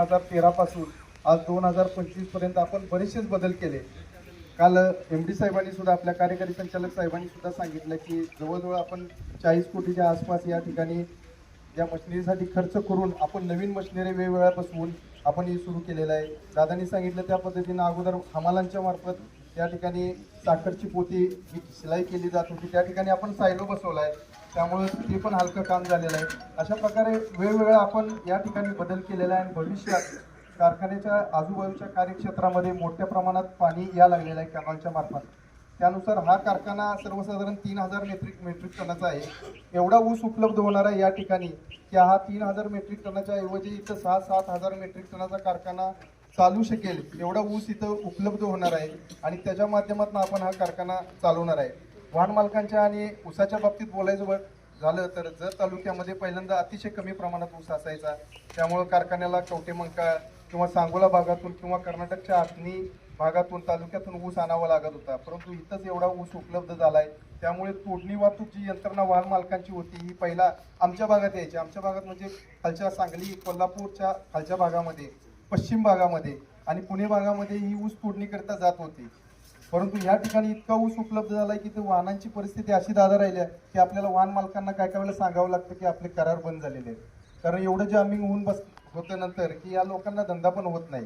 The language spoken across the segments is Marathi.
हजार तेरा पासून आज दोन हजार पंचवीसपर्यंत आपण बरेचसेच बदल केले. काल एम डी साहेबांनी सुद्धा आपल्या कार्यकारी संचालक साहेबांनी सुद्धा सांगितलं की जवळजवळ आपण चाळीस कोटीच्या आसपास या ठिकाणी या मशिनरीसाठी खर्च करून आपण नवीन मशिनरी वेगवेगळ्या बसवून आपण हे सुरू केलेलं आहे. दादांनी सांगितलं त्या पद्धतीनं अगोदर हमालांच्या मार्फत या ठिकाणी साखरची पोती जी शिलाई केली जात होती त्या ठिकाणी आपण सायलो बसवला आहे त्यामुळे ते पण हलकं काम झालेलं आहे. अशा प्रकारे वेगवेगळं आपण या ठिकाणी बदल केलेला आहे आणि भविष्यात कारखान्याच्या आजूबाजूच्या कार्यक्षेत्रामध्ये मोठ्या प्रमाणात पाणी या लागलेलं आहे कॅनॉलच्या मार्फत. त्यानुसार हा कारखाना सर्वसाधारण तीन हजार मेट्रिक मेट्रिक टनाचा आहे. एवढा ऊस उपलब्ध होणार आहे या ठिकाणी की हा तीन हजार मेट्रिक टनाच्या ऐवजी इथं सहा सात हजार मेट्रिक टनाचा कारखाना चालू शकेल एवढा ऊस इथं उपलब्ध होणार आहे आणि त्याच्या माध्यमातून आपण हा कारखाना चालवणार आहे. वाहन मालकांच्या आणि ऊसाच्या बाबतीत बोलायचं झालं तर जर तालुक्यामध्ये पहिल्यांदा अतिशय कमी प्रमाणात ऊस असायचा. त्यामुळं कारखान्याला कवटेमंका किंवा सांगोला भागातून किंवा कर्नाटकच्या आथणी भागातून तालुक्यातून ऊस आणावा लागत होता. परंतु इथंच एवढा ऊस उपलब्ध झाला आहे त्यामुळे तोडणी वाहतूक जी यंत्रणा वाहन मालकांची होती ही पहिला आमच्या भागात यायची. आमच्या भागात म्हणजे खालच्या सांगली कोल्हापूरच्या खालच्या भागामध्ये. पश्चिम भागामध्ये आणि पुणे भागामध्ये ही ऊस तोडणीकरिता जात होती. परंतु या ठिकाणी इतका ऊस उपलब्ध झालाय की ते वाहनांची परिस्थिती अशी दादा राहिली आहे की आपल्याला वाहन मालकांना काय काय वेळेला सांगावं लागतं की आपले करार बंद झालेले आहेत. कारण एवढं जामिंग होऊन बस होतं नंतर की या लोकांना धंदा पण होत नाही.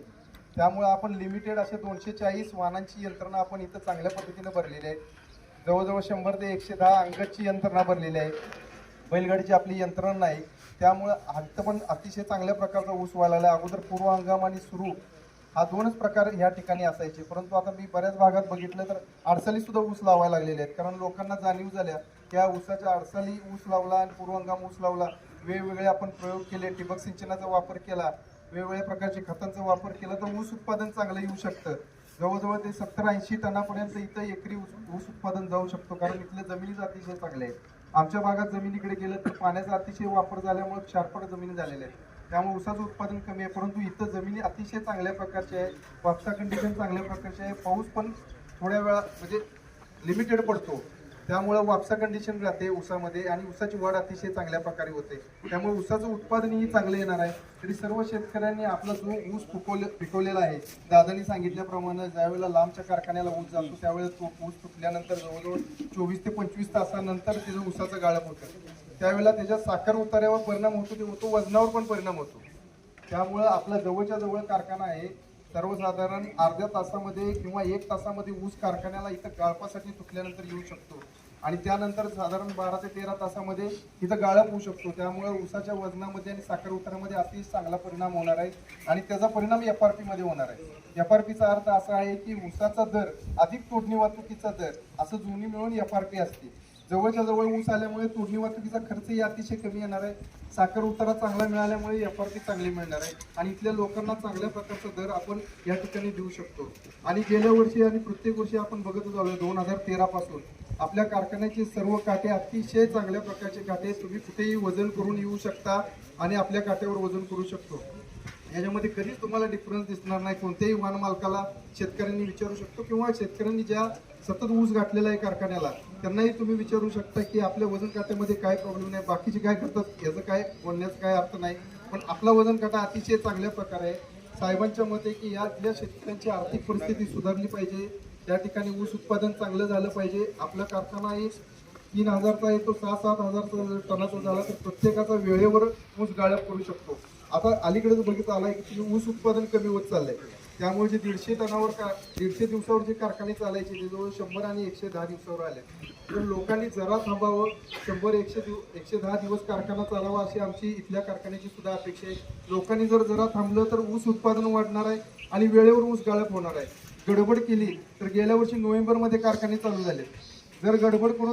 त्यामुळे आपण लिमिटेड असे दोनशे चाळीस वाहनांची यंत्रणा आपण इथं चांगल्या पद्धतीनं भरलेली आहे. जवळजवळ शंभर ते एकशे दहा अंगची यंत्रणा भरलेली आहे. बैलगाडीची आपली यंत्रणा नाही. त्यामुळं हत्त पण अतिशय चांगल्या प्रकारचा ऊस व्हायला लागला अगोदर पूर्व हंगाम आणि सुरू हा दोनच प्रकार या ठिकाणी असायचे. परंतु आता मी बऱ्याच भागात बघितलं तर अडसालीसुद्धा ऊस लावायला लागलेले आहेत. कारण लोकांना जाणीव झाल्या त्या ऊसाच्या अडसाली ऊस लावला आणि पूर्व हंगाम ऊस लावला वेगवेगळे आपण प्रयोग केले ठिबक सिंचनाचा वापर केला वेगवेगळ्या प्रकारचे खतांचा वापर केला तर ऊस उत्पादन चांगलं येऊ शकतं. जवळजवळ ते सत्तर ऐंशी टनापर्यंत इथं एकरी ऊस ऊस उत्पादन जाऊ शकतो. कारण इथल्या जमिनीचा अतिशय चांगल्या आहेत. आमच्या भागात जमिनीकडे गेलं तर पाण्याचा अतिशय वापर झाल्यामुळे क्षारपड जमिनी झालेल्या आहेत. त्यामुळे ऊसाचं उत्पादन कमी आहे परंतु इथं जमिनी अतिशय चांगल्या प्रकारची आहे. वापसा कंडिशन चांगल्या प्रकारची आहे. पाऊस पण थोड्या वेळा म्हणजे लिमिटेड पडतो. त्यामुळं वापसा कंडिशन राहते ऊसामध्ये आणि ऊसाची वाढ अतिशय चांगल्या प्रकारे होते. त्यामुळे ऊसाचं उत्पादनही चांगलं येणार आहे. तरी सर्व शेतकऱ्यांनी आपला जो ऊस पिकवले पिकवलेला आहे दादानी सांगितल्याप्रमाणे ज्यावेळेला लांबच्या कारखान्याला ऊस जातो त्यावेळेस तो ऊस तुटल्यानंतर जवळजवळ चोवीस ते पंचवीस तासानंतर त्याचं ऊसाचं गाळप होतं त्यावेळेला त्याच्या साखर उतार्यावर परिणाम होतो ते होतो वजनावर पण परिणाम होतो. त्यामुळं आपला जवळच्या जवळ कारखाना आहे सर्वसाधारण अर्ध्या तासामध्ये किंवा एक तासामध्ये ऊस कारखान्याला इथं गाळपासाठी तुटल्यानंतर येऊ शकतो. आणि त्यानंतर साधारण बारा ते तेरा तासामध्ये इथं गाळप होऊ शकतो. त्यामुळे ऊसाच्या वजनामध्ये आणि साखर उतारामध्ये अतिशय चांगला परिणाम होणार आहे. आणि त्याचा परिणाम एफ आर पीमध्ये होणार आहे. एफ आर पीचा अर्थ असा आहे की ऊसाचा दर अधिक तोडणी वाहतुकीचा दर असं जुनी मिळून एफ आर पी असते. जवळच्या जवळ ऊस आल्यामुळे तोडणी वाहतुकीचा खर्चही अतिशय कमी येणार आहे. साखर उतारा चांगला मिळाल्यामुळे एफ पी चांगली मिळणार आहे. आणि इथल्या लोकांना चांगल्या प्रकारचा दर आपण या ठिकाणी देऊ शकतो. आणि गेल्या वर्षी आणि प्रत्येक वर्षी आपण बघतच आलो दोन हजार तेरापासून आपल्या कारखान्याचे सर्व काटे अतिशय चांगल्या प्रकारचे काटे तुम्ही कुठेही वजन करून येऊ शकता आणि आपल्या काट्यावर वजन करू शकतो. याच्यामध्ये कधीच तुम्हाला डिफरन्स दिसणार नाही. कोणत्याही वाहन मालकाला शेतकऱ्यांनी विचारू शकतो किंवा शेतकऱ्यांनी ज्या सतत ऊस गाठलेला आहे कारखान्याला त्यांनाही तुम्ही विचारू शकता की आपल्या वजन काट्यामध्ये काय प्रॉब्लेम नाही बाकीचे काय करतात याचं काय बोलण्याचं काय अर्थ नाही. पण आपला वजन काटा अतिशय चांगल्या प्रकारे आहे. साहेबांच्या मते की यातल्या शेतकऱ्यांची आर्थिक परिस्थिती सुधारली पाहिजे त्या ठिकाणी ऊस उत्पादन चांगलं झालं पाहिजे. आपला कारखाना आहे तीन हजारचा आहे तो सहा सात हजारचा जर टनाचा झाला तर प्रत्येकाचा वेळेवर ऊस गाळप करू शकतो. आता अलीकडेच बघितलं आलाय की ऊस उत्पादन कमी होत चाललंय. त्यामुळे जे दीडशे टनावर का दीडशे दिवसावर जे कारखाने चालायचे ते जवळ शंभर आणि एकशे दहा दिवसावर आले. तर लोकांनी जरा थांबावं शंभर एकशे दिव एकशे दहा दिवस कारखाना चालावा अशी आमची इथल्या कारखान्याची सुद्धा अपेक्षा आहे. लोकांनी जर जरा थांबलं तर ऊस उत्पादन वाढणार आहे आणि वेळेवर ऊस गाळप होणार आहे. गडबड केली तर गेल्या वर्षी नोव्हेंबरमध्ये कारखाने चालू झाले. जर गडबड करून